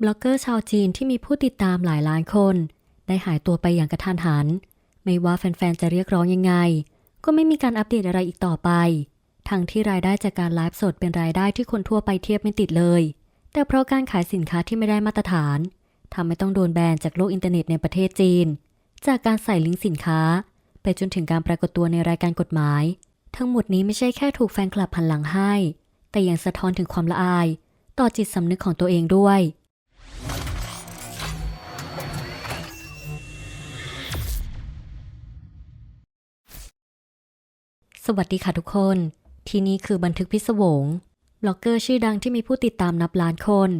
บล็อกเกอร์ชาวจีนที่มีผู้ติดตามหลายล้านคน ได้หายตัวไปอย่างกระทันหัน ไม่ว่าแฟนๆ จะเรียกร้องยังไง ก็ไม่มีการอัปเดตอะไรอีกต่อไป ทั้งที่รายได้จากการไลฟ์สดเป็นรายได้ที่คนทั่วไปเทียบไม่ติดเลย แต่เพราะการขายสินค้าที่ไม่ได้มาตรฐานทำให้ต้องโดนแบนจากโลกอินเทอร์เน็ตในประเทศจีน จากการใส่ลิงก์สินค้า ไปจนถึงการปรากฏตัวในรายการกฎหมาย ทั้งหมดนี้ไม่ใช่แค่ถูกแฟนคลับหันหลังให้ แต่ยังสะท้อนถึงความละอาย ต่อจิตสำนึกของตัวเองด้วย สวัสดีค่ะทุกคน ที่นี่คือบันทึกพิศวงบล็อกเกอร์ชื่อดังที่มีผู้ติดตามนับล้านคน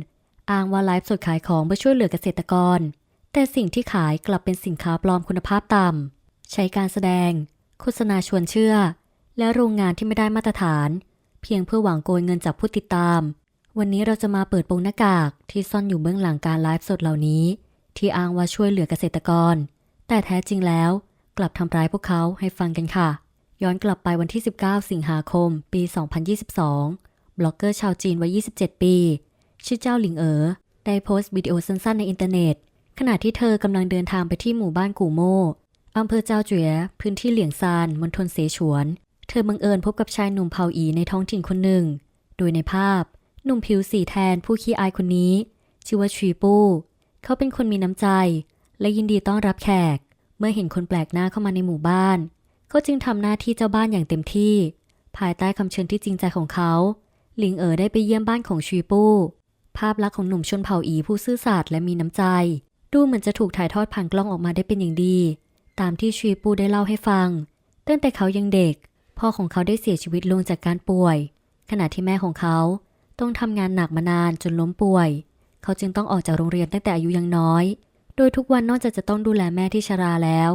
อ้างว่าไลฟ์สดขายของเพื่อช่วยเหลือเกษตรกร แต่สิ่งที่ขายกลับเป็นสินค้าปลอมคุณภาพต่ำใช้การแสดง โฆษณาชวนเชื่อ และโรงงานที่ไม่ได้มาตรฐาน เพียงเพื่อหวังโกยเงินจากผู้ติดตาม วันนี้เราจะมาเปิดโปงหน้ากากที่ซ่อนอยู่เบื้องหลังการไลฟ์สดเหล่านี้ ที่อ้างว่าช่วยเหลือเกษตรกร แต่แท้จริงแล้ว กลับทำร้ายพวกเขาให้ฟังกันค่ะ ย้อนกลับไปวันที่ 19 สิงหาคม ปี 2022 บล็อกเกอร์ชาวจีนวัย 27 ปี ชื่อเจ้าหลิงเอ๋อได้โพสต์วิดีโอสั้นๆในอินเทอร์เน็ต ขณะที่เธอกำลังเดินทางไปที่หมู่บ้านกู่โม่อำเภอเจ้าเจ๋ยพื้นที่เหลียงซานมณฑลเสฉวน เธอบังเอิญพบกับชายหนุ่มเผาอีในท้องถิ่นคนหนึ่ง โดยในภาพ หนุ่มผิวสีแทนผู้ขี้อายคนนี้ ชื่อว่าชีปู้เขาเป็นคนมีน้ำใจ และยินดีต้อนรับแขก เมื่อเห็นคนแปลกหน้าเข้ามาในหมู่บ้าน เขาจึงทำหน้าที่เจ้าบ้านอย่างเต็มที่ ภายใต้คำเชิญที่จริงใจของเขา หลิงเอ๋อได้ไปเยี่ยมบ้านของชีปู้ ภาพลักษณ์ของหนุ่มชนเผ่าอีผู้ซื่อสัตย์และมีน้ำใจ ดูเหมือนจะถูกถ่ายทอดผ่านกล้องออกมาได้เป็นอย่างดี ตามที่ชีปู้ได้เล่าให้ฟัง ตั้งแต่เขายังเด็ก พ่อของเขาได้เสียชีวิตลงจากการป่วย ขณะที่แม่ของเขาต้องทำงานหนักมานานจนล้มป่วย เขาจึงต้องออกจากโรงเรียนตั้งแต่อายุยังน้อย โดยทุกวันนอกจากจะต้องดูแลแม่ที่ชราแล้ว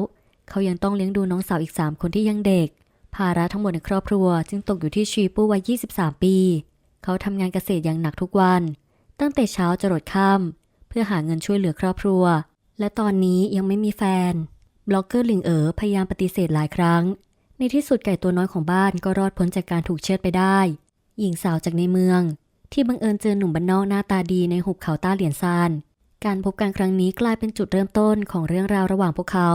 เขายังต้องเลี้ยงดูน้องสาวอีก 3 คนที่ยังเด็ก ภาระทั้งหมดในครอบครัวจึงตกอยู่ที่ชีปู้วัย 23 ปี เขาทำงานเกษตรอย่างหนักทุกวัน ตั้งแต่เช้าจรดค่ำเพื่อหาเงินช่วยเหลือครอบครัว และตอนนี้ยังไม่มีแฟน บล็อกเกอร์หลิงเอ๋อพยายามปฏิเสธหลายครั้ง ในที่สุดไก่ตัวน้อยของบ้านก็รอดพ้นจากการถูกเชือดไปได้ หญิงสาวจากในเมือง ที่บังเอิญเจอหนุ่มบ้านนอกหน้าตาดีในหุบเขาต้าเหรียญซานการพบกันครั้งนี้กลายเป็นจุดเริ่มต้นของเรื่องราวระหว่างพวกเขา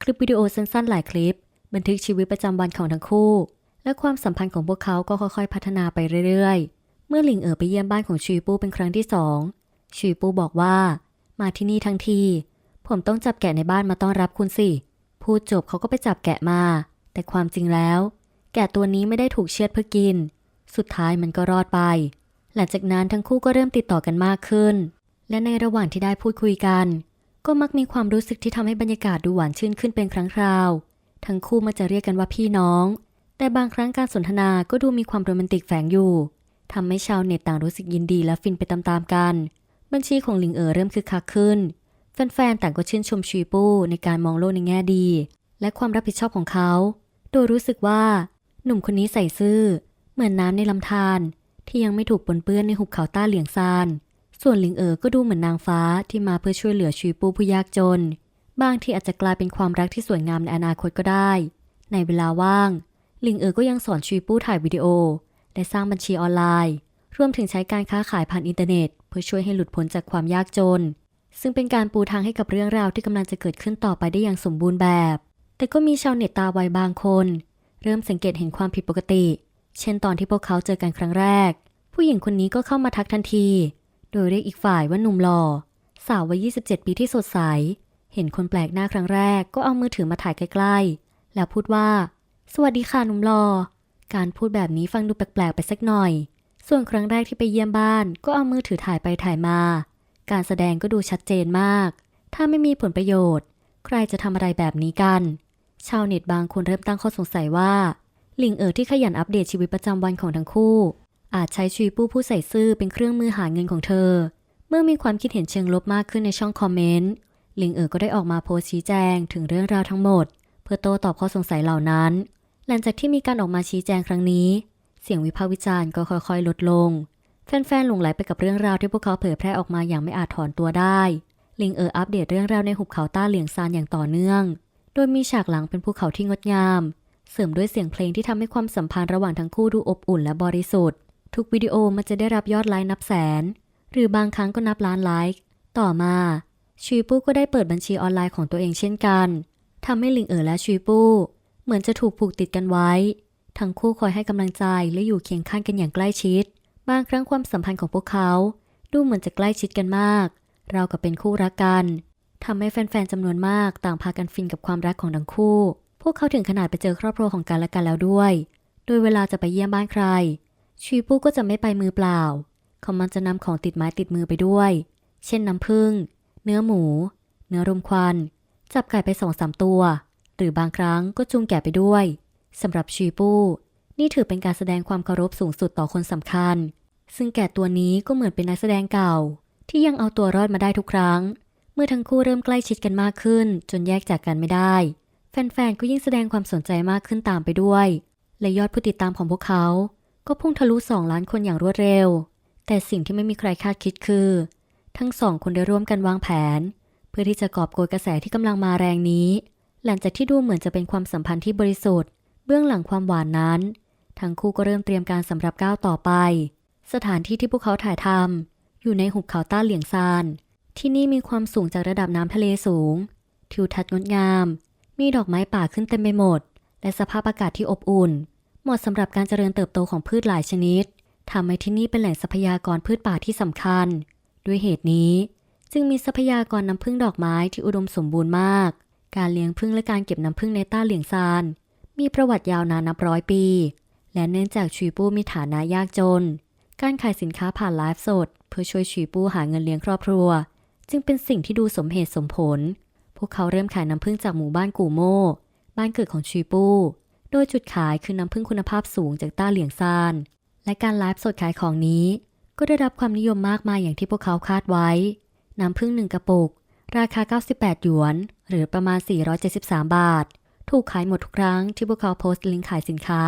คลิปวิดีโอสั้นๆ หลายคลิป บันทึกชีวิตประจำวันของทั้งคู่ และความสัมพันธ์ของพวกเขาก็ค่อยๆ พัฒนาไปเรื่อยๆ เมื่อหลิงเอ๋อไปเยี่ยมบ้านของชีปูเป็นครั้งที่สองชีปูบอกว่า มาที่นี่ทั้งที ผมต้องจับแกะในบ้านมาต้อนรับคุณสิ พูดจบเขาก็ไปจับแกะมา แต่ความจริงแล้ว แกะตัวนี้ไม่ได้ถูกเชือดเพื่อกิน สุดท้ายมันก็รอดไป หลังจากนั้นทั้งคู่ก็เริ่มติดต่อกันมากขึ้น และในระหว่างที่ได้พูดคุยกัน ก็มักมีความรู้สึกที่ทำให้บรรยากาศดูหวานชื่นขึ้นเป็นครั้งคราว ทั้งคู่มักจะเรียกกันว่าพี่น้อง แต่บางครั้งการสนทนาก็ดูมีความโรแมนติกแฝงอยู่ทำให้ชาวเน็ตต่างรู้สึกยินดีและฟินไปตามๆกัน บัญชีของหลิงเอ๋อเริ่มคึกคักขึ้น แฟนๆต่างก็ชื่นชมชีปู้ในการมองโลกในแง่ดี และความรับผิดชอบของเขา โดยรู้สึกว่า หนุ่มคนนี้ใส่ซื่อ เหมือนน้ำในลำธารที่ยังไม่ถูกปนเปื้อนในหุบเขาต้าเหลียงซาน ส่วนหลิงเอ๋อก็ดูเหมือนนางฟ้าที่มาเพื่อช่วยเหลือชีปูผู้ยากจน บางที่อาจจะกลายเป็นความรักที่สวยงามในอนาคตก็ได้ ในเวลาว่าง หลิงเอ๋อก็ยังสอนชีปูถ่ายวิดีโอ และสร้างบัญชีออนไลน์ รวมถึงใช้การค้าขายผ่านอินเทอร์เน็ต เพื่อช่วยให้หลุดพ้นจากความยากจน ซึ่งเป็นการปูทางให้กับเรื่องราวที่กำลังจะเกิดขึ้นต่อไปได้อย่างสมบูรณ์แบบ แต่ก็มีชาวเน็ตตาไวบางคน เริ่มสังเกตเห็นความผิดปกติ เช่นตอนที่พวกเขาเจอกันครั้งแรก ผู้หญิงคนนี้ก็เข้ามาทักทันที โดยเรียกอีกฝ่ายว่าหนุ่มหล่อสาววัย 27 ปีที่สดใส เห็นคนแปลกหน้าครั้งแรกก็เอามือถือมาถ่ายใกล้ๆ แล้วพูดว่า สวัสดีค่ะหนุ่มหล่อ การพูดแบบนี้ฟังดูแปลกๆไปสักหน่อย ส่วนครั้งแรกที่ไปเยี่ยมบ้านก็เอามือถือถ่ายไปถ่ายมา การแสดงก็ดูชัดเจนมาก ถ้าไม่มีผลประโยชน์ ใครจะทำอะไรแบบนี้กัน ชาวเน็ตบางคนเริ่มตั้งข้อสงสัยว่า ลิงเอ๋อที่ขยันอัปเดตชีวิตประจำวันของทั้งคู่ อาจใช้ชีวิตผู้ผู้ใส่ซื่อเป็นเครื่องมือหาเงินของเธอ เมื่อมีความคิดเห็นเชิงลบมากขึ้นในช่องคอมเมนต์ลิงเอ๋อก็ได้ออกมาโพสต์ชี้แจงถึงเรื่องราวทั้งหมด เพื่อโต้ตอบข้อสงสัยเหล่านั้น หลังจากที่มีการออกมาชี้แจงครั้งนี้ เสียงวิพากษ์วิจารณ์ก็ค่อยๆ ลดลง แฟนๆหลงไหลไปกับเรื่องราวที่พวกเขาเผยแพร่ออกมาอย่างไม่อาจถอนตัวได้ลิงเอ๋ออัปเดตเรื่องราวในหุบเขาต้าเหลียงซานอย่างต่อเนื่อง โดยมีฉากหลังเป็นภูเขาที่งดงาม เสริมด้วยเสียงเพลงที่ทำให้ความสัมพันธ์ระหว่างทั้งคู่ดูอบอุ่นและบริสุทธิ์ ทุกวิดีโอมันจะได้รับยอดไลค์นับแสน หรือบางครั้งก็นับล้านไลค์ ต่อมาชุยปู้ก็ได้เปิดบัญชีออนไลน์ของตัวเองเช่นกันทำให้ลิงเอ๋อและชุยปู้ เหมือนจะถูกผูกติดกันไว้ ทั้งคู่คอยให้กำลังใจและอยู่เคียงข้างกันอย่างใกล้ชิด บางครั้งความสัมพันธ์ของพวกเขา ดูเหมือนจะใกล้ชิดกันมาก เรากับเป็นคู่รักกันทำให้แฟนๆจำนวนมากต่างพากันฟินกับความรักของทั้งคู่ พวกเขาถึงขนาดไปเจอครอบครัวของกันและกันแล้วด้วย โดยเวลาจะไปเยี่ยมบ้านใคร ชีปูก็จะไม่ไปมือเปล่า เขามันจะนำของติดไม้ติดมือไปด้วย เช่นน้ำผึ้ง เนื้อหมู เนื้อรมควัน จับไก่ไปสองสามตัว หรือบางครั้งก็จูงแกะไปด้วย สำหรับชีปูนี่ถือเป็นการแสดงความเคารพสูงสุดต่อคนสำคัญ ซึ่งแกะตัวนี้ก็เหมือนเป็นนักแสดงเก่า ที่ยังเอาตัวรอดมาได้ทุกครั้ง เมื่อทั้งคู่เริ่มใกล้ชิดกันมากขึ้น จนแยกจากกันไม่ได้ แฟนๆ ก็ยิ่งแสดงความสนใจมากขึ้นตามไปด้วย และยอดผู้ติดตามของพวกเขา ก็พุ่งทะลุ 2 ล้านคนอย่างรวดเร็ว แต่สิ่งที่ไม่มีใครคาดคิดคือ ทั้งสองคนได้ร่วมกันวางแผน เพื่อที่จะกอบโกยกระแสที่กำลังมาแรงนี้ หลังจากที่ดูเหมือนจะเป็นความสัมพันธ์ที่บริสุทธิ์ เบื้องหลังความหวานนั้น ทั้งคู่ก็เริ่มเตรียมการสำหรับก้าวต่อไป สถานที่ที่พวกเขาถ่ายทำอยู่ในหุบเขาต้าเหลียงซาน ที่นี่มีความสูงจากระดับน้ำทะเลสูง ทิวทัศน์งดงาม มีดอกไม้ป่าขึ้นเต็มไปหมด และสภาพอากาศที่อบอุ่น เหมาะสำหรับการเจริญเติบโตของพืชหลายชนิดทำให้ที่นี่เป็นแหล่งทรัพยากรพืชป่าที่สำคัญ ด้วยเหตุนี้ จึงมีทรัพยากรน้ำผึ้งดอกไม้ที่อุดมสมบูรณ์มาก การเลี้ยงผึ้งและการเก็บน้ำผึ้งในต้าเหลียงซาน มีประวัติยาวนานนับร้อยปี และเนื่องจากชุยปู้มีฐานะยากจน การขายสินค้าผ่านไลฟ์สด เพื่อช่วยชุยปู้หาเงินเลี้ยงครอบครัว จึงเป็นสิ่งที่ดูสมเหตุสมผล พวกเขาเริ่มขายน้ำผึ้งจากหมู่บ้านกูโม่บ้านเกิดของชุยปู้ โดยจุดขายคือน้ำผึ้งคุณภาพสูงจากต้าเหลียงซาน และการไลฟ์สดขายของนี้ ก็ได้รับความนิยมมากมายอย่างที่พวกเขาคาดไว้ น้ำผึ้งหนึ่งกระปุก ราคา 98 หยวน หรือประมาณ 473 บาท ถูกขายหมดทุกครั้งที่พวกเขาโพสต์ลิงก์ขายสินค้า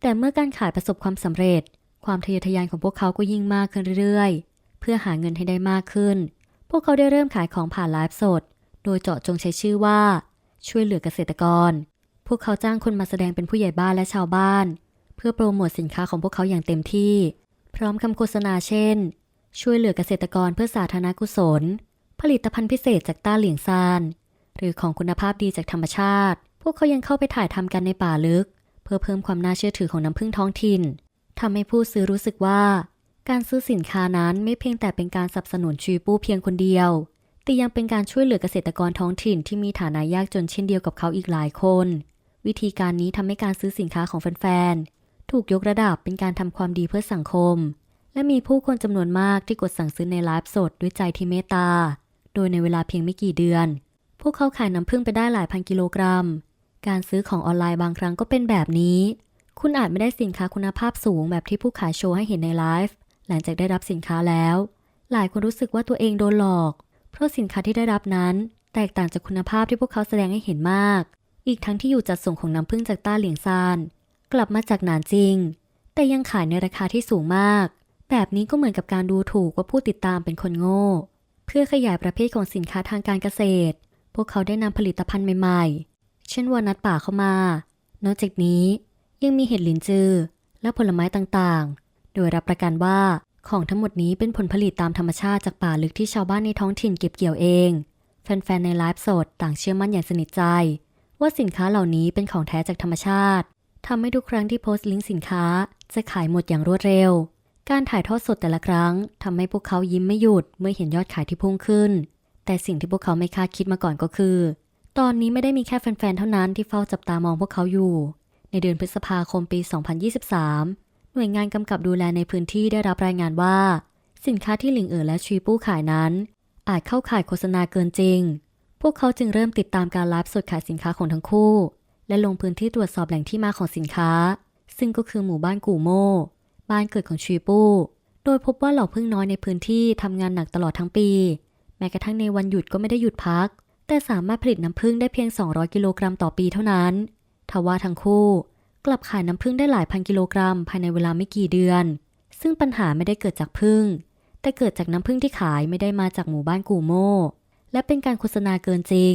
แต่เมื่อการขายประสบความสำเร็จ ความทะเยอทะยานของพวกเขาก็ยิ่งมากขึ้นเรื่อยๆ เพื่อหาเงินให้ได้มากขึ้น พวกเขาได้เริ่มขายของผ่านไลฟ์สด โดยเจาะจงใช้ชื่อว่า ช่วยเหลือเกษตรกร พวกเขาจ้างคนมาแสดงเป็นผู้ใหญ่บ้านและชาวบ้าน เพื่อโปรโมทสินค้าของพวกเขาอย่างเต็มที่ พร้อมคำโฆษณาเช่น ช่วยเหลือเกษตรกรเพื่อสาธารณกุศล ผลิตภัณฑ์พิเศษจากต้าเหลียงซาน หรือของคุณภาพดีจากธรรมชาติ พวกเขายังเข้าไปถ่ายทำกันในป่าลึก เพื่อเพิ่มความน่าเชื่อถือของน้ำผึ้งท้องถิ่นทำให้ผู้ซื้อรู้สึกว่า การซื้อสินค้านั้นไม่เพียงแต่เป็นการสนับสนุนชีปู้เพียงคนเดียวแต่ยังเป็นการช่วยเหลือเกษตรกรท้องถิ่นที่มีฐานะยากจนเช่นเดียวกับเขาอีกหลายคน วิธีการนี้ทำให้การซื้อสินค้าของแฟนๆ ถูกยกระดับเป็นการทำความดีเพื่อสังคม และมีผู้คนจำนวนมากที่กดสั่งซื้อในไลฟ์สดด้วยใจที่เมตตา โดยในเวลาเพียงไม่กี่เดือน พวกเขาขายน้ำผึ้งไปได้หลายพันกิโลกรัม การซื้อของออนไลน์บางครั้งก็เป็นแบบนี้ คุณอาจไม่ได้สินค้าคุณภาพสูงแบบที่ผู้ขายโชว์ให้เห็นในไลฟ์หลังจากได้รับสินค้าแล้ว หลายคนรู้สึกว่าตัวเองโดนหลอก เพราะสินค้าที่ได้รับนั้น แตกต่างจากคุณภาพที่พวกเขาแสดงให้เห็นมาก อีกทั้งที่อยู่จัดส่งของน้ำผึ้งจากต้าเหลียงซาน กลับมาจากหนานจริง แต่ยังขายในราคาที่สูงมาก แบบนี้ก็เหมือนกับการดูถูกว่าผู้ติดตามเป็นคนโง่ เพื่อขยายประเภทของสินค้าทางการเกษตร พวกเขาได้นำผลิตภัณฑ์ใหม่ๆ เช่นวอลนัทป่าเข้ามา นอกจากนี้ยังมีเห็ดหลินจือ และผลไม้ต่างๆ โดยรับประกันว่าของทั้งหมดนี้เป็นผลผลิตตามธรรมชาติจากป่าลึกที่ชาวบ้านในท้องถิ่นเก็บเกี่ยวเอง แฟนๆ ในไลฟ์สดต่างเชื่อมั่นอย่างสนิทใจ ว่าสินค้าเหล่านี้เป็นของแท้จากธรรมชาติทำให้ทุกครั้งที่โพสต์ลิงก์สินค้า จะขายหมดอย่างรวดเร็ว การถ่ายทอดสดแต่ละครั้งทำให้พวกเขายิ้มไม่หยุดเมื่อเห็นยอดขายที่พุ่งขึ้น แต่สิ่งที่พวกเขาไม่คาดคิดมาก่อนก็คือ ตอนนี้ไม่ได้มีแค่แฟนๆ เท่านั้นที่เฝ้าจับตามองพวกเขาอยู่ ในเดือนพฤษภาคมปี 2023 หน่วยงานกำกับดูแลในพื้นที่ได้รับรายงานว่า สินค้าที่หลิงเอ๋อและชีปู้ขายนั้น อาจเข้าข่ายโฆษณาเกินจริง พวกเขาจึงเริ่มติดตามการไลฟ์สดขายสินค้าของทั้งคู่ และลงพื้นที่ตรวจสอบแหล่งที่มาของสินค้า ซึ่งก็คือหมู่บ้านกูโม่บ้านเกิดของชีปูโดยพบว่าเหล่าพึ่งน้อยในพื้นที่ทำงานหนักตลอดทั้งปี แม้กระทั่งในวันหยุดก็ไม่ได้หยุดพัก แต่สามารถผลิตน้ำผึ้งได้เพียง 200 กิโลกรัมต่อปีเท่านั้น ทว่าทั้งคู่ กลับขายน้ำผึ้งได้หลายพันกิโลกรัมภายในเวลาไม่กี่เดือน ซึ่งปัญหาไม่ได้เกิดจากผึ้งแต่เกิดจากน้ำผึ้งที่ขายไม่ได้มาจากหมู่บ้านกูโม่ และเป็นการโฆษณาเกินจริง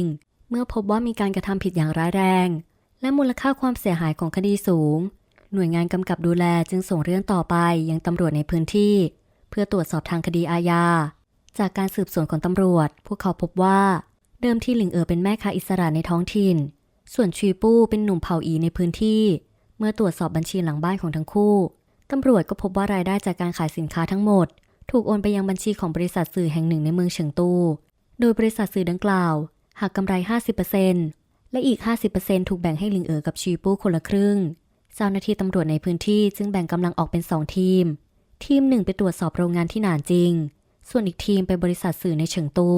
เมื่อพบว่ามีการกระทำผิดอย่างร้ายแรง และมูลค่าความเสียหายของคดีสูง หน่วยงานกำกับดูแลจึงส่งเรื่องต่อไปยังตำรวจในพื้นที่ เพื่อตรวจสอบทางคดีอาญา จากการสืบสวนของตำรวจ พวกเขาพบว่า เดิมที่หลิงเอ๋อเป็นแม่ค้าอิสระในท้องถิ่น ส่วนชีปู้เป็นหนุ่มเผ่าอีในพื้นที่ เมื่อตรวจสอบบัญชีหลังบ้านของทั้งคู่ตำรวจก็พบว่ารายได้จากการขายสินค้าทั้งหมด ถูกโอนไปยังบัญชีของบริษัทสื่อแห่งหนึ่งในเมืองเฉิงตู โดยบริษัทสื่อดังกล่าวหักกำไร 50%และอีก 50%ถูกแบ่งให้หลิงเอ๋อกับชีปู้คนละครึ่ง เจ้าหน้าที่ตำรวจในพื้นที่จึงแบ่งกำลังออกเป็น 2 ทีม ทีมหนึ่งไปตรวจสอบโรงงานที่หนานจริง ส่วนอีกทีมไปบริษัทสื่อในเฉิงตู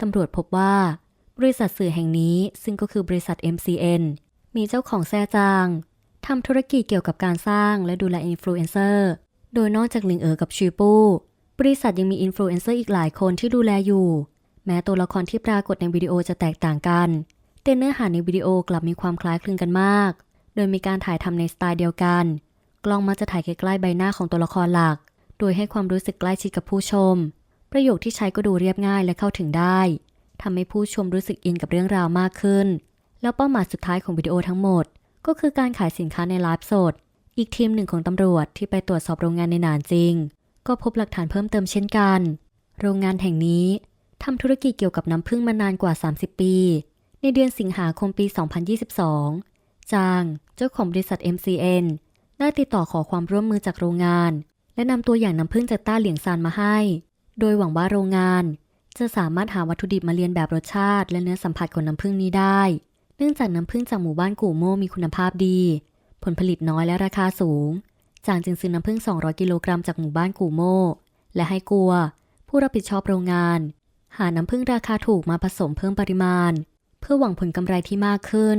ตำรวจพบว่า บริษัทสื่อแห่งนี้ซึ่งก็คือบริษัท MCN มีเจ้าของแซ่จางทำธุรกิจเกี่ยวกับการสร้างและดูแลอินฟลูเอนเซอร์ โดยนอกจากหลิงเอ๋อกับชีปู้บริษัทยังมีอินฟลูเอนเซอร์อีกหลายคนที่ดูแลอยู่ แม้ตัวละครที่ปรากฏในวิดีโอจะแตกต่างกัน แต่เนื้อหาในวิดีโอกลับมีความคล้ายคลึงกันมาก โดยมีการถ่ายทำในสไตล์เดียวกัน กล้องมักจะถ่ายใกล้ๆใบหน้าของตัวละครหลัก โดยให้ความรู้สึกใกล้ชิดกับผู้ชม ประโยคที่ใช้ก็ดูเรียบง่ายและเข้าถึงได้ทำให้ผู้ชมรู้สึกอินกับเรื่องราวมากขึ้น แล้วเป้าหมายสุดท้ายของวิดีโอทั้งหมด ก็คือการขายสินค้าในไลฟ์สด อีกทีมหนึ่งของตำรวจที่ไปตรวจสอบโรงงานในหนานจริง ก็พบหลักฐานเพิ่มเติมเช่นกัน โรงงานแห่งนี้ ทำธุรกิจเกี่ยวกับน้ำผึ้งมานานกว่า 30 ปี ในเดือนสิงหาคมปี 2022 จาง เจ้าของบริษัท MCN ได้ติดต่อขอความร่วมมือจากโรงงาน และนำตัวอย่างน้ำผึ้งจากต้าเหลียงซานมาให้ โดยหวังว่าโรงงาน จะสามารถหาวัตถุดิบมาเรียนแบบรสชาติ และเนื้อสัมผัสของน้ำผึ้งนี้ได้ เนื่องจากน้ำผึ้งจากหมู่บ้านกู่โม่มีคุณภาพดี ผลผลิตน้อยและราคาสูง จางจึงซื้อน้ำผึ้ง200 กิโลกรัมจากหมู่บ้านกู่โม่และให้กัว ผู้รับผิดชอบโรงงาน หาน้ำผึ้งราคาถูกมาผสมเพิ่มปริมาณ เพื่อหวังผลกำไรที่มากขึ้น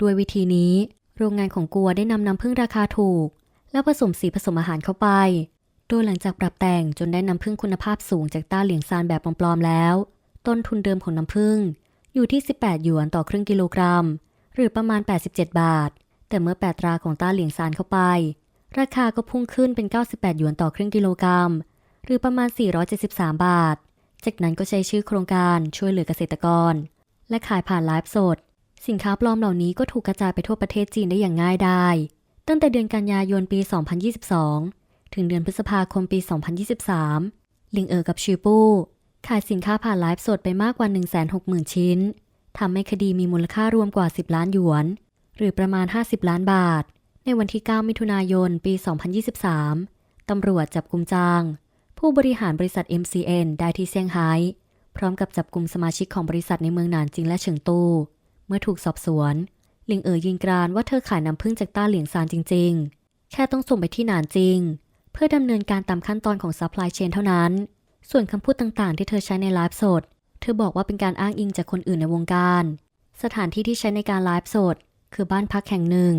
ด้วยวิธีนี้ โรงงานของกัวได้นำน้ำผึ้งราคาถูก แล้วผสมสีผสมอาหารเข้าไป โดยหลังจากปรับแต่งจนได้น้ำผึ้งคุณภาพสูงจากต้าเหลียงซานแบบปลอมๆแล้ว ต้นทุนเดิมของน้ำผึ้งอยู่ที่ 18 หยวนต่อครึ่งกิโลกรัม หรือประมาณ 87 บาท แต่เมื่อแปดตราของต้าเหลียงซานเข้าไป ราคาก็พุ่งขึ้นเป็น 98 หยวนต่อครึ่งกิโลกรัม หรือประมาณ 473 บาท จากนั้นก็ใช้ชื่อโครงการช่วยเหลือเกษตรกร และขายผ่านไลฟ์สด สินค้าปลอมเหล่านี้ก็ถูกกระจายไปทั่วประเทศจีนได้อย่างง่ายดายตั้งแต่เดือนกันยายนปี 2022 ถึงเดือนพฤษภาคมปี 2023 ลิงเอ๋อกับชิวปู้ขายสินค้าผ่านไลฟ์สดไปมากกว่า 160,000 ชิ้นทำให้คดีมีมูลค่ารวมกว่า 10 ล้านหยวน หรือประมาณ 50 ล้านบาท ในวันที่ 9 มิถุนายน ปี 2023 ตำรวจจับกุมจาง ผู้บริหารบริษัท MCN ได้ที่เซี่ยงไฮ้พร้อมกับจับกลุ่มสมาชิกของบริษัทในเมืองหนานจิงและเฉิงตู เมื่อถูกสอบสวน หลิงเอ๋อยืนกรานว่าเธอขายน้ำผึ้งจากต้าเหลียงซานจริง ๆ แค่ต้องส่งไปที่หนานจิง เพื่อดำเนินการตามขั้นตอนของซัพพลายเชนเท่านั้น ส่วนคำพูดต่างๆ ที่เธอใช้ในไลฟ์สด เธอบอกว่าเป็นการอ้างอิงจากคนอื่นในวงการ สถานที่ที่ใช้ในการไลฟ์สด คือบ้านพักแห่งหนึ่ง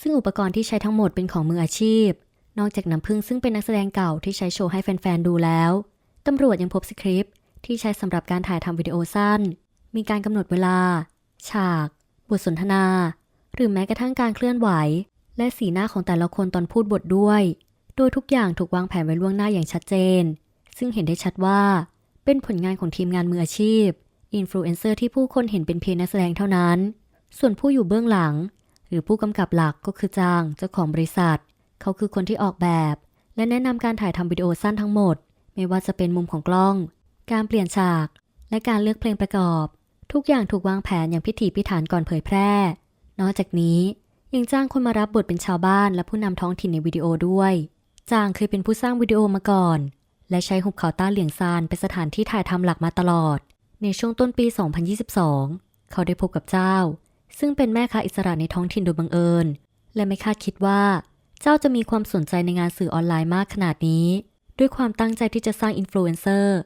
ซึ่งอุปกรณ์ที่ใช้ทั้งหมดเป็นของมืออาชีพ นอกจากน้ำผึ้งซึ่งเป็นนักแสดงเก่าที่ใช้โชว์ให้แฟน ๆ ดูแล้วตำรวจยังพบสคริปต์ที่ใช้สำหรับการถ่ายทำวิดีโอสั้น มีการกำหนดเวลา ฉาก บทสนทนา หรือแม้กระทั่งการเคลื่อนไหว และสีหน้าของแต่ละคนตอนพูดบทด้วย โดยทุกอย่างถูกวางแผนไว้ล่วงหน้าอย่างชัดเจน ซึ่งเห็นได้ชัดว่า เป็นผลงานของทีมงานมืออาชีพ อินฟลูเอนเซอร์ที่ผู้คนเห็นเป็นเพียงนักแสดงเท่านั้น ส่วนผู้อยู่เบื้องหลัง หรือผู้กำกับหลักก็คือจางเจ้าของบริษัท เขาคือคนที่ออกแบบ และแนะนำการถ่ายทำวิดีโอสั้นทั้งหมด ไม่ว่าจะเป็นมุมของกล้อง การเปลี่ยนฉาก และการเลือกเพลงประกอบ ทุกอย่างถูกวางแผนอย่างพิถีพิถันก่อนเผยแพร่ นอกจากนี้ยังจ้างคนมารับบทเป็นชาวบ้านและผู้นำท้องถิ่นในวิดีโอด้วย จางเคยเป็นผู้สร้างวิดีโอมาก่อน และใช้หุบเขาต้าเหลียงซานเป็นสถานที่ถ่ายทำหลักมาตลอด ในช่วงต้นปี 2022 เขาได้พบกับเจ้า ซึ่งเป็นแม่ค้าอิสระในท้องถิ่นโดยบังเอิญ และไม่คาดคิดว่า เจ้าจะมีความสนใจในงานสื่อออนไลน์มากขนาดนี้ ด้วยความตั้งใจที่จะสร้างอินฟลูเอนเซอร์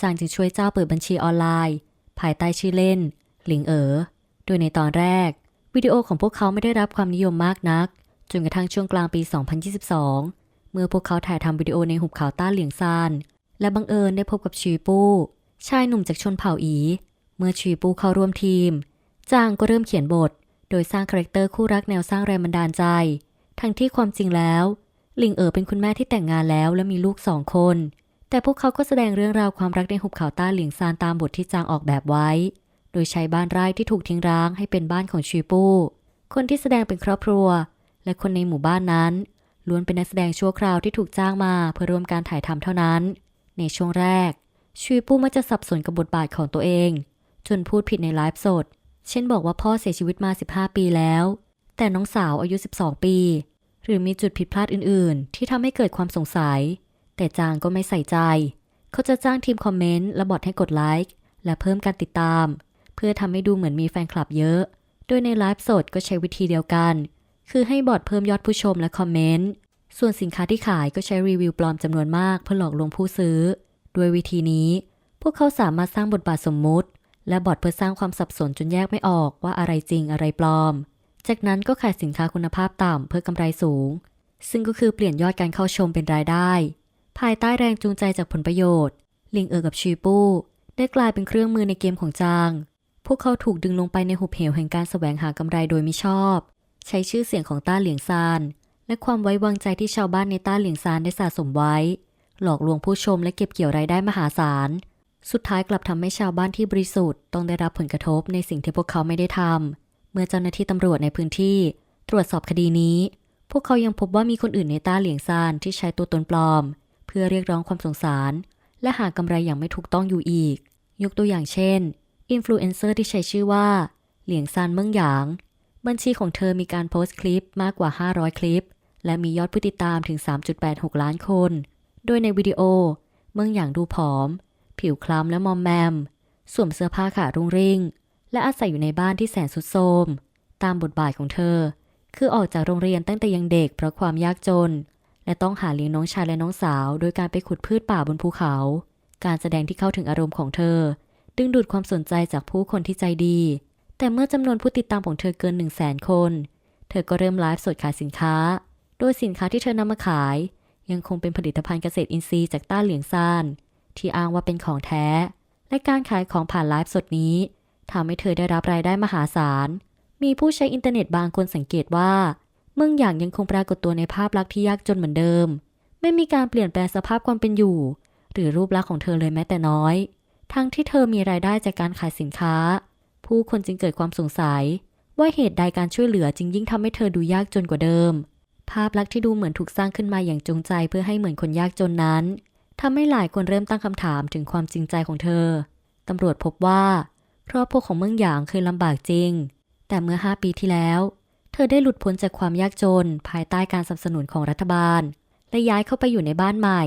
จางจึงช่วยเจ้าเปิดบัญชีออนไลน์ ภายใต้ชื่อเล่น หลิงเอ๋อโดยในตอนแรก วิดีโอของพวกเขาไม่ได้รับความนิยมมากนัก จนกระทั่งช่วงกลางปี 2022 เมื่อพวกเขาถ่ายทำวิดีโอในหุบเขาต้าเหลียงซาน และบังเอิญได้พบกับชีปู้ ชายหนุ่มจากชนเผ่าอี เมื่อชีปู้เข้าร่วมทีม จางก็เริ่มเขียนบท โดยสร้างคาแรคเตอร์คู่รักแนวสร้างแรงบันดาลใจ ทั้งที่ความจริงแล้ว ลิงเอ๋อเป็นคุณแม่ที่แต่งงานแล้วและมีลูกสองคน แต่พวกเขาก็แสดงเรื่องราวความรักในหุบเขาต้าเหลียงซานตามบทที่จางออกแบบไว้ โดยใช้บ้านไร่ที่ถูกทิ้งร้างให้เป็นบ้านของชีปู้คนที่แสดงเป็นครอบครัว และคนในหมู่บ้านนั้น ล้วนเป็นนักแสดงชั่วคราวที่ถูกจ้างมาเพื่อร่วมการถ่ายทำเท่านั้น ในช่วงแรกชุยปู้มักจะสับสนกับบทบาทของตัวเอง จนพูดผิดในไลฟ์สด เช่นบอกว่าพ่อเสียชีวิตมา 15 ปีแล้ว แต่น้องสาวอายุ 12 ปี หรือมีจุดผิดพลาดอื่น ๆ ที่ทำให้เกิดความสงสัย แต่จางก็ไม่ใส่ใจ เขาจะจ้างทีมคอมเมนต์และบอทให้กดไลค์และเพิ่มการติดตาม เพื่อทำให้ดูเหมือนมีแฟนคลับเยอะ โดยในไลฟ์สดก็ใช้วิธีเดียวกัน คือให้บอทเพิ่มยอดผู้ชมและคอมเมนต์ส่วนสินค้าที่ขายก็ใช้รีวิวปลอมจำนวนมากเพื่อหลอกลวงผู้ซื้อ ด้วยวิธีนี้ พวกเขาสามารถสร้างบทบาทสมมุติ และบอทเพื่อสร้างความสับสนจนแยกไม่ออกว่าอะไรจริงอะไรปลอม จากนั้นก็ขายสินค้าคุณภาพต่ำเพื่อกำไรสูง ซึ่งก็คือเปลี่ยนยอดการเข้าชมเป็นรายได้ ภายใต้แรงจูงใจจากผลประโยชน์ ลิงเออกับชีปู้ได้กลายเป็นเครื่องมือในเกมของจาง พวกเขาถูกดึงลงไปในหุบเหวแห่งการแสวงหากำไรโดยมิชอบ ใช้ชื่อเสียงของต้าเหลียงซานและความไว้วางใจที่ชาวบ้านในต้าเหลียงซานได้สะสมไว้ หลอกลวงผู้ชมและเก็บเกี่ยวรายได้มหาศาล สุดท้ายกลับทำให้ชาวบ้านที่บริสุทธิ์ต้องได้รับผลกระทบในสิ่งที่พวกเขาไม่ได้ทำ เมื่อเจ้าหน้าที่ตำรวจในพื้นที่ ตรวจสอบคดีนี้ พวกเขายังพบว่ามีคนอื่นในต้าเหลียงซานที่ใช้ตัวตนปลอม เพื่อเรียกร้องความสงสาร และหากำไรอย่างไม่ถูกต้องอยู่อีก ยกตัวอย่างเช่นอินฟลูเอนเซอร์ที่ใช้ชื่อว่า เหลียงซานเมืองหยาง บัญชีของเธอมีการโพสต์คลิปมากกว่า 500 คลิป และมียอดผู้ติดตามถึง 3.86 ล้านคน โดยในวิดีโอ เมืองหยางดูผอม ผิวคล้ำและมอมแมม สวมเสื้อผ้าขารุ่งริ่ง และอาศัยอยู่ในบ้านที่แสนสุดโทรมตามบทบาทของเธอ คือออกจากโรงเรียนตั้งแต่ยังเด็กเพราะความยากจน และต้องหาเลี้ยงน้องชายและน้องสาว โดยการไปขุดพืชป่าบนภูเขา การแสดงที่เข้าถึงอารมณ์ของเธอ ดึงดูดความสนใจจากผู้คนที่ใจดี แต่เมื่อจำนวนผู้ติดตามของเธอเกิน1 0 0 0 0แสนคน เธอก็เริ่มไลฟ์สดขายสินค้า โดยสินค้าที่เธอนำมาขาย ยังคงเป็นผลิตภัณฑ์เกษตรอินทรีย์จากต้าเหลียงซานที่อ้างว่าเป็นของแท้ และการขายของผ่านไลฟ์สดนี้ ทำให้เธอได้รับรายได้มหาศาล มีผู้ใช้อินเทอร์เน็ตบางคนสังเกตว่า เมืองหยางยังคงปรากฏตัวในภาพลักษณ์ที่ยากจนเหมือนเดิม ไม่มีการเปลี่ยนแปลงสภาพความเป็นอยู่ หรือรูปลักษณ์ของเธอเลยแม้แต่น้อย ทั้งที่เธอมีรายได้จากการขายสินค้า ผู้คนจึงเกิดความสงสัย ว่าเหตุใดการช่วยเหลือจึงยิ่งทำให้เธอดูยากจนกว่าเดิม ภาพลักษณ์ที่ดูเหมือนถูกสร้างขึ้นมาอย่างจงใจเพื่อให้เหมือนคนยากจนนั้นทำให้หลายคนเริ่มตั้งคำถามถึงความจริงใจของเธอตำรวจพบว่า ครอบครัวของเมืองหยางเคยลำบากจริง แต่เมื่อ 5 ปีที่แล้ว เธอได้หลุดพ้นจากความยากจน ภายใต้การสนับสนุนของรัฐบาล และย้ายเข้าไปอยู่ในบ้านใหม่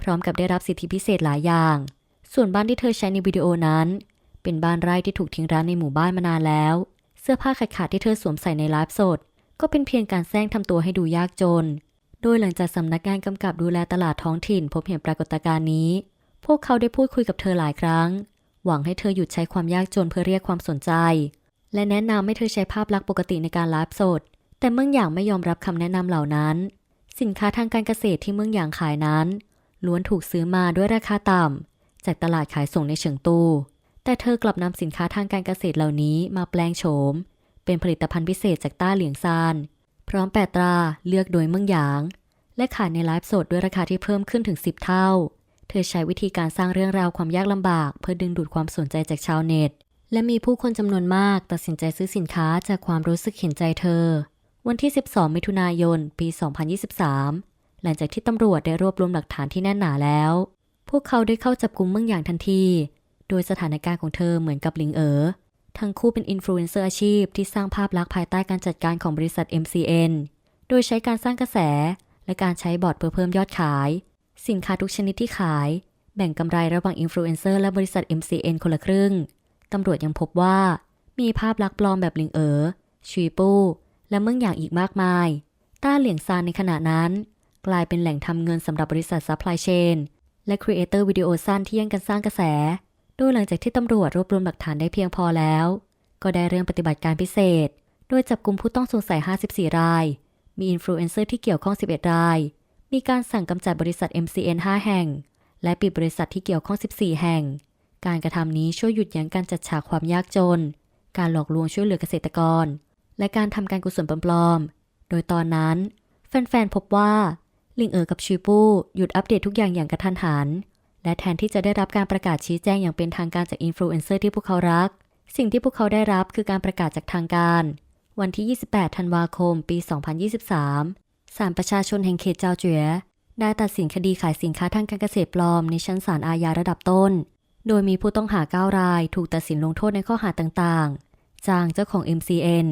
พร้อมกับได้รับสิทธิพิเศษหลายอย่าง ส่วนบ้านที่เธอใช้ในวิดีโอนั้น เป็นบ้านไร่ที่ถูกทิ้งร้างในหมู่บ้านมานานแล้ว เสื้อผ้าขาดๆที่เธอสวมใส่ในไลฟ์สด ก็เป็นเพียงการแซงทำตัวให้ดูยากจน โดยหลังจากสำนักงานกำกับดูแลตลาดท้องถิ่น พบเห็นปรากฏการณ์นี้ พวกเขาได้พูดคุยกับเธอหลายครั้ง หวังให้เธอหยุดใช้ความยากจนเพื่อเรียกความสนใจ และแนะนำให้เธอใช้ภาพลักษณ์ปกติในการไลฟ์สด แต่เมืองหยางไม่ยอมรับคำแนะนำเหล่านั้น สินค้าทางการเกษตรที่เมืองหยางขายนั้น ล้วนถูกซื้อมาด้วยราคาต่ำจากตลาดขายส่งในเฉิงตู แต่เธอกลับนำสินค้าทางการเกษตรเหล่านี้มาแปลงโฉม เป็นผลิตภัณฑ์พิเศษจากต้าเหลียงซาน พร้อมแปะตราเลือกโดยเมืองหยาง และขายในไลฟ์สดด้วยราคาที่เพิ่มขึ้นถึง 10 เท่า เธอใช้วิธีการสร้างเรื่องราวความยากลำบาก เพื่อดึงดูดความสนใจจากชาวเน็ต และมีผู้คนจำนวนมากตัดสินใจซื้อสินค้าจากความรู้สึกเห็นใจเธอ วันที่ 12 มิถุนายน ปี 2023 หลังจากที่ตำรวจได้รวบรวมหลักฐานที่แน่นหนาแล้ว พวกเขาได้เข้าจับกุมเมืองหยางทันที โดยสถานการณ์ของเธอเหมือนกับลิงเอ๋อทั้งคู่เป็นอินฟลูเอนเซอร์อาชีพที่สร้างภาพลักษณ์ภายใต้การจัดการของบริษัท MCN โดยใช้การสร้างกระแส และการใช้บอร์ดเพื่อเพิ่มยอดขาย สินค้าทุกชนิดที่ขาย แบ่งกำไรระหว่างอินฟลูเอนเซอร์และบริษัท MCN คนละครึ่ง ตำรวจยังพบว่า มีภาพลักษณ์ปลอมแบบหลิงเอ๋อชีปู้ และเมืองอย่างอีกมากมาย ต้าเหลียงซานในขณะนั้น กลายเป็นแหล่งทำเงินสำหรับบริษัทซัพพลายเชนและครีเอเตอร์วิดีโอสั้นที่ย่งกันสร้างกระแส โดยหลังจากที่ตำรวจรวบรวมหลักฐานได้เพียงพอแล้ว ก็ได้เริ่มปฏิบัติการพิเศษ โดยจับกลุ่มผู้ต้องสงสัย 54 ราย มีอินฟลูเอนเซอร์ที่เกี่ยวข้อง 11 ราย มีการสั่งกำจัดบริษัท MCN 5 แห่ง และปิดบริษัทที่เกี่ยวข้อง 14 แห่ง การกระทำนี้ช่วยหยุดยั้งการจัดฉากความยากจน การหลอกลวงช่วยเหลือเกษตรกร และการทำการกุศลปลอมๆ โดยตอนนั้น แฟนๆ พบว่าลิงเอ๋อกับชิปูหยุดอัปเดตทุกอย่างอย่างกระทันหัน และแทนที่จะได้รับการประกาศชี้แจงอย่างเป็นทางการจากอินฟลูเอนเซอร์ที่พวกเขารัก สิ่งที่พวกเขาได้รับคือการประกาศจากทางการ วันที่ 28 ธันวาคม ปี 2023 ศาลประชาชนแห่งเขตเจ้าเจ๋อได้ตัดสินคดีขายสินค้าทางการเกษตรปลอมในชั้นศาลอาญาระดับต้น โดยมีผู้ต้องหา 9 ราย ถูกตัดสินลงโทษในข้อหาต่างๆ จางเจ้าของ MCN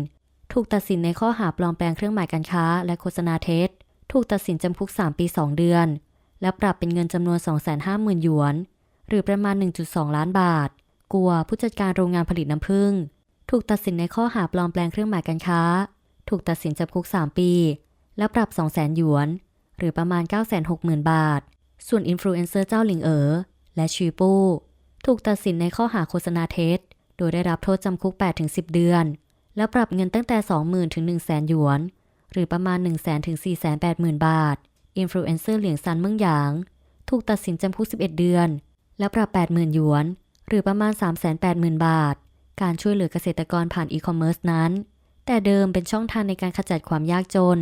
ถูกตัดสินในข้อหาปลอมแปลงเครื่องหมายการค้า และโฆษณาเท็จ ถูกตัดสินจำคุก 3 ปี 2 เดือน และปรับเป็นเงินจำนวน 250,000 หยวน หรือประมาณ 1.2 ล้านบาท กัวผู้จัดการโรงงานผลิตน้ำผึ้ง ถูกตัดสินในข้อหาปลอมแปลงเครื่องหมายการค้า ถูกตัดสินจำคุก 3 ปี และปรับ 200,000 หยวน หรือประมาณ 960,000 บาท ส่วนอินฟลูเอนเซอร์เจ้าหลิงเอ๋อและชีปู้ถูกตัดสินในข้อหาโฆษณาเท็จ โดยได้รับโทษจำคุก 8-10 เดือน และปรับเงินตั้งแต่ 20,000ถึง100,000 หยวน หรือประมาณ 100,000ถึง480,000 บาท อินฟลูเอนเซอร์เหลียงซันเมืองหยาง ถูกตัดสินจำคุก 11 เดือน และปรับ 80,000 หยวน หรือประมาณ 380,000 บาท การช่วยเหลือเกษตรกรผ่านอีคอมเมิร์ซนั้น แต่เดิมเป็นช่องทางในการขจัดความยากจน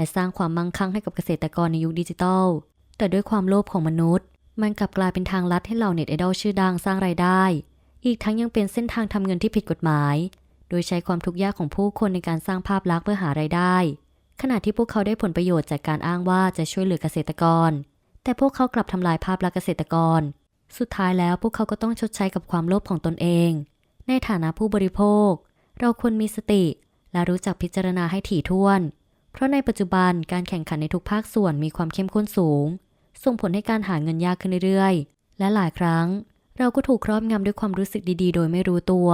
และสร้างความมั่งคั่งให้กับเกษตรกรในยุคดิจิทัล แต่ด้วยความโลภของมนุษย์ มันกลับกลายเป็นทางลัดให้เหล่าเน็ตไอดอลชื่อดังสร้างรายได้ อีกทั้งยังเป็นเส้นทางทำเงินที่ผิดกฎหมาย โดยใช้ความทุกข์ยากของผู้คนในการสร้างภาพลักษณ์เพื่อหารายได้ ขณะที่พวกเขาได้ผลประโยชน์จากการอ้างว่าจะช่วยเหลือเกษตรกร แต่พวกเขากลับทำลายภาพลักษณ์เกษตรกร สุดท้ายแล้วพวกเขาก็ต้องชดใช้กับความโลภของตนเอง ในฐานะผู้บริโภค เราควรมีสติและรู้จักพิจารณาให้ถี่ถ้วน เพราะในปัจจุบันการแข่งขันในทุกภาคส่วนมีความเข้มข้นสูง ส่งผลให้การหาเงินยากขึ้นเรื่อยๆ และหลายครั้ง เราก็ถูกครอบงำด้วยความรู้สึกดีๆ โดยไม่รู้ตัว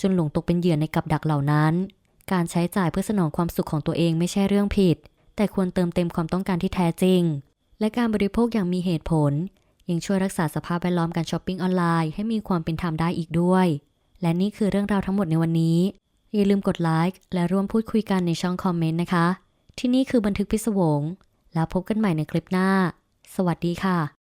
จนหลงตกเป็นเหยื่อในกับดักเหล่านั้น การใช้จ่ายเพื่อสนองความสุขของตัวเองไม่ใช่เรื่องผิด แต่ควรเติมเต็มความต้องการที่แท้จริง และการบริโภคอย่างมีเหตุผล ยังช่วยรักษาสภาพแวดล้อมการช้อปปิ้งออนไลน์ให้มีความเป็นธรรมได้อีกด้วย และนี่คือเรื่องราวทั้งหมดในวันนี้อย่าลืมกดไลค์และร่วมพูดคุยกันในช่องคอมเมนต์นะคะ ที่นี่คือบันทึกพิศวง แล้วพบกันใหม่ในคลิปหน้า สวัสดีค่ะ